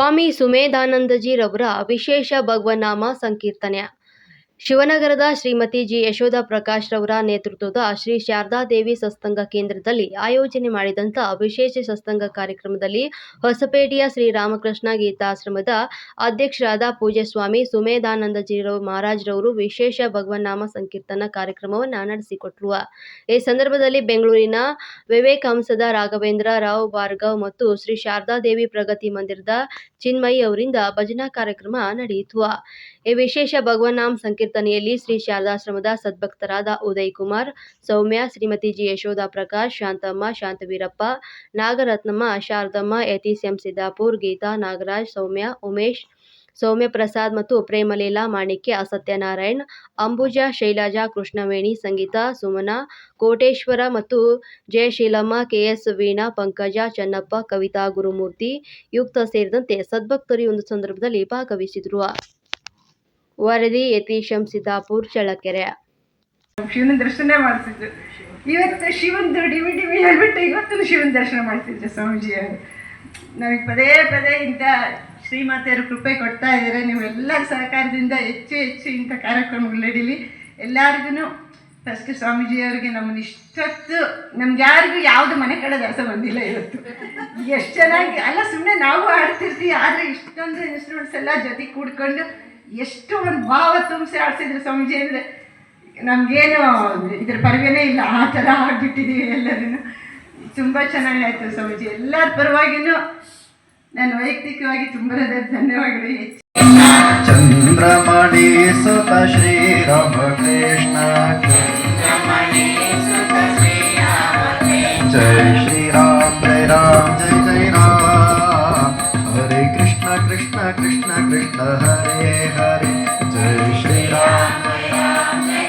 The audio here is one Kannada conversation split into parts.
ಸ್ವಾಮಿ ಸುಮೇಧಾನಂದಜಿರವರ ವಿಶೇಷ ಭಗವನ್ನಾಮ ಸಂಕೀರ್ತನೆ. ಶಿವನಗರದ ಶ್ರೀಮತಿ ಜಿ. ಯಶೋಧ ಪ್ರಕಾಶ್ ರವರ ನೇತೃತ್ವದ ಶ್ರೀ ಶಾರದಾದೇವಿ ಸತ್ಸಂಗ ಕೇಂದ್ರದಲ್ಲಿ ಆಯೋಜನೆ ಮಾಡಿದಂಥ ವಿಶೇಷ ಸತ್ಸಂಗ ಕಾರ್ಯಕ್ರಮದಲ್ಲಿ ಹೊಸಪೇಟೆಯ ಶ್ರೀ ರಾಮಕೃಷ್ಣ ಗೀತಾಶ್ರಮದ ಅಧ್ಯಕ್ಷರಾದ ಪೂಜೆ ಸ್ವಾಮಿ ಸುಮೇಧಾನಂದಜಿರವ್ ಮಹಾರಾಜ್ರವರು ವಿಶೇಷ ಭಗವನ್ನಾಮ ಸಂಕೀರ್ತನ ಕಾರ್ಯಕ್ರಮವನ್ನು ನಡೆಸಿಕೊಟ್ಟರು ಈ ಸಂದರ್ಭದಲ್ಲಿ ಬೆಂಗಳೂರಿನ ವಿವೇಕಾಂಸದ ರಾಘವೇಂದ್ರ ರಾವ್ ಭಾರ್ಗವ್ ಮತ್ತು ಶ್ರೀ ಶಾರದಾದೇವಿ ಪ್ರಗತಿ ಮಂದಿರದ ಚಿನ್ಮಯಿ ಅವರಿಂದ ಭಜನಾ ಕಾರ್ಯಕ್ರಮ ನಡೆಯಿತು. ಈ ವಿಶೇಷ ಭಗವನ್ನಾಮ್ ಸಂಕೀರ್ತನೆಯಲ್ಲಿ ಶ್ರೀ ಶಾರದಾಶ್ರಮದ ಸದ್ಭಕ್ತರಾದ ಉದಯ್ ಕುಮಾರ್ ಸೌಮ್ಯ, ಶ್ರೀಮತಿ ಜಿ ಯಶೋಧ ಪ್ರಕಾಶ್, ಶಾಂತಮ್ಮ, ಶಾಂತವೀರಪ್ಪ, ನಾಗರತ್ನಮ್ಮ, ಶಾರದಮ್ಮ ಯತೀಶ್ ಎಂ ಸಿದ್ದಾಪುರ್, ಗೀತಾ ನಾಗರಾಜ್, ಸೌಮ್ಯ, ಉಮೇಶ್ ಸೌಮ್ಯ ಪ್ರಸಾದ್ ಮತ್ತು ಪ್ರೇಮಲೀಲಾ ಮಾಣಿಕ್ಯ ಸತ್ಯನಾರಾಯಣ್ ಅಂಬುಜಾ, ಶೈಲಜಾ, ಕೃಷ್ಣವೇಣಿ, ಸಂಗೀತಾ, ಸುಮನ, ಕೋಟೇಶ್ವರ ಮತ್ತು ಜಯಶೀಲಮ್ಮ, ಕೆಎಸ್ ವೀಣಾ, ಪಂಕಜ, ಚನ್ನಪ್ಪ, ಕವಿತಾ, ಗುರುಮೂರ್ತಿ ಯುಕ್ತ ಸೇರಿದಂತೆ ಸದ್ಭಕ್ತರು ಒಂದು ಸಂದರ್ಭದಲ್ಲಿ ಭಾಗವಹಿಸಿದರು. ವರದಿ ಯತೀಶಂ ಸಿದ್ದಾಪುರ್ ಚಳಕೆರೆ ಶಿವನ ದರ್ಶನ ಮಾಡಿಸಿದ್ರು ಇವತ್ತು ಶಿವಂದು ಡಿ ವಿ ಹೇಳ್ಬಿಟ್ಟು ಇವತ್ತು ಶಿವನ ದರ್ಶನ ಮಾಡಿಸಿದ್ರು ಸ್ವಾಮೀಜಿಯವರು. ನಮಗೆ ಪದೇ ಪದೇ ಇಂಥ ಶ್ರೀಮಾತೆಯರು ಕೃಪೆ ಕೊಡ್ತಾ ಇದ್ದಾರೆ? ನೀವೆಲ್ಲ ಸಹಕಾರದಿಂದ ಹೆಚ್ಚು ಹೆಚ್ಚು ಇಂಥ ಕಾರ್ಯಕ್ರಮಗಳು ನಡೀಲಿ ಎಲ್ಲರಿಗೂ ಫಸ್ಟ್ ಸ್ವಾಮೀಜಿಯವರಿಗೆ ನಮ್ಮನ್ನು ಇಷ್ಟೊತ್ತು, ನಮ್ಗೆ ಯಾರಿಗೂ ಯಾವುದು ಮನೆ ಕಡೆ ದಾಸ ಬಂದಿಲ್ಲ ಇವತ್ತು. ಎಷ್ಟು ಚೆನ್ನಾಗಿ, ಅಲ್ಲ ಸುಮ್ಮನೆ ನಾವು ಆಡ್ತಿರ್ತೀವಿ ಆದರೆ ಇಷ್ಟೊಂದು ಇನ್ಸ್ಟ್ರೂಮೆಂಟ್ಸ್ ಎಲ್ಲ ಜೊತೆಗೆ ಕೂಡ್ಕೊಂಡು ಎಷ್ಟು ಒಂದು ಭಾವ ತುಂಬಿಸಿ ಆಡ್ಸಿದ್ರು ಸ್ವಾಮೀಜಿ ಅಂದರೆ, ನಮಗೇನು ಇದ್ರ ಪರವೇನೇ ಇಲ್ಲ, ಆ ಥರ ಆಗ್ಬಿಟ್ಟಿದ್ದೀವಿ ಎಲ್ಲರೂ ತುಂಬ ಚೆನ್ನಾಗಾಯ್ತು ಸ್ವಾಮೀಜಿ. ಎಲ್ಲರ ಪರವಾಗಿನೂ ನಾನು ವೈಯಕ್ತಿಕವಾಗಿ ತುಂಬ ಧನ್ಯವಾದಗಳು ಹೆಚ್ಚು चन्द्रमणि सुत श्रीरामकृष्ण जय श्रीराम जय राम जय जय राम हरे कृष्ण कृष्ण कृष्ण कृष्ण हरे हरे जय श्रीराम जय श्रीराम जय राम जय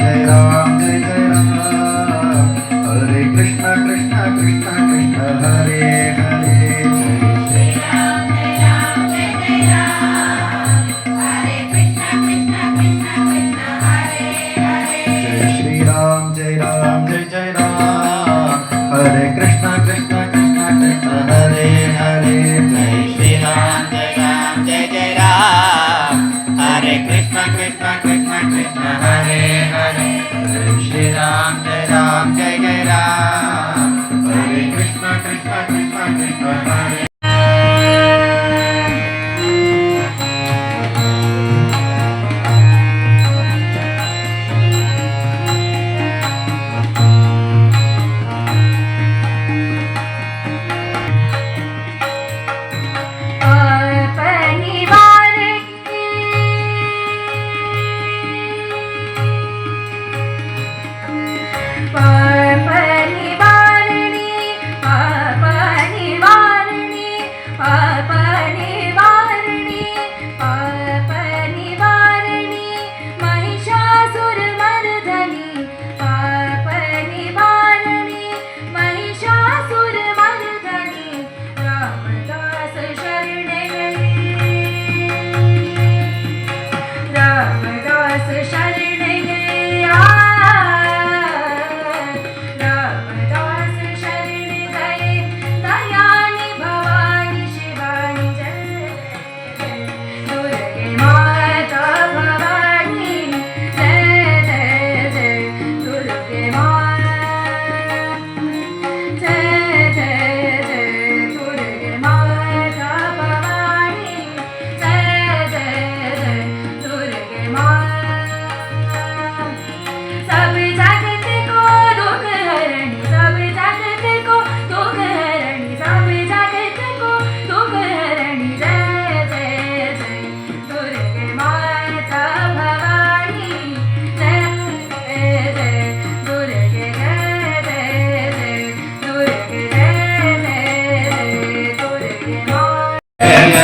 जय राम हरे Krishna Krishna Krishna Krishna Hare Hare Hare Krishna, Krishna, Krishna, Krishna, Hare Hare.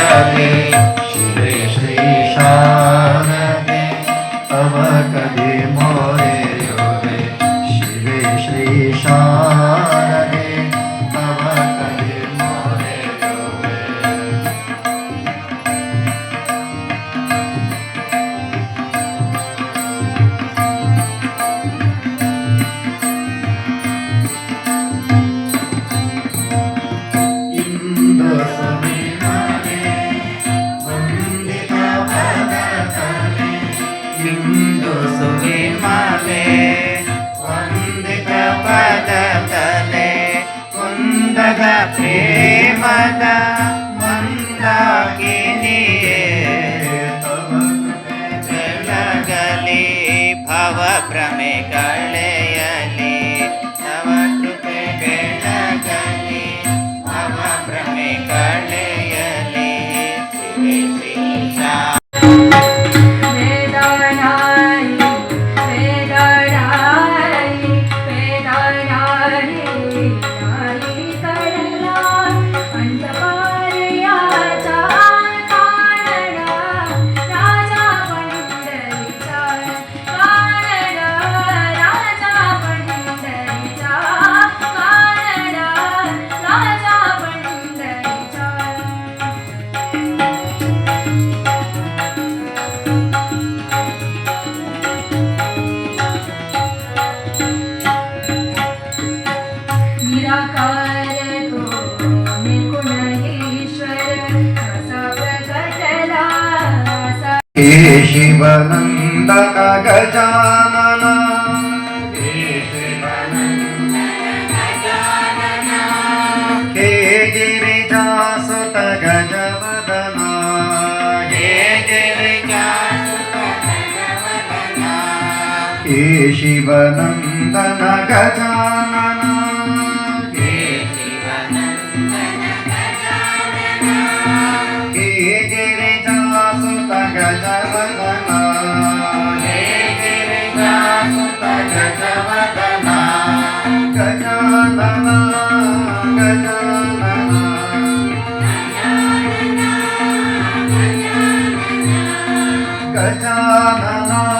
Yeah, I mean. ಪ್ರೇಮದ ಮಂದಾಕಿನಿಯೇ ಬೆಳಗಲಿ ಭವ ಭ್ರಮೆ ಕಳೆಯಲಿ ತವ ಕೃಪೆ ಬೆಳಗಲಿ ಭವ ಭ್ರಮೆ ಕಳೆಯಲಿ हे शिवनन्दन गजानन हे हे गिरिजासुत गजवदना Shivnandan Gajanan na na na.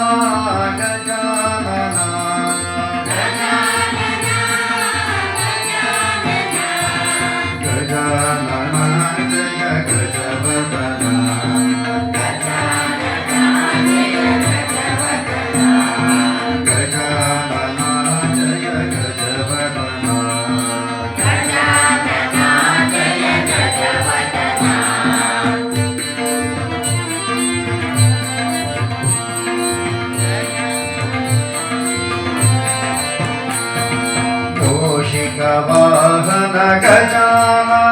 వాహన గజానా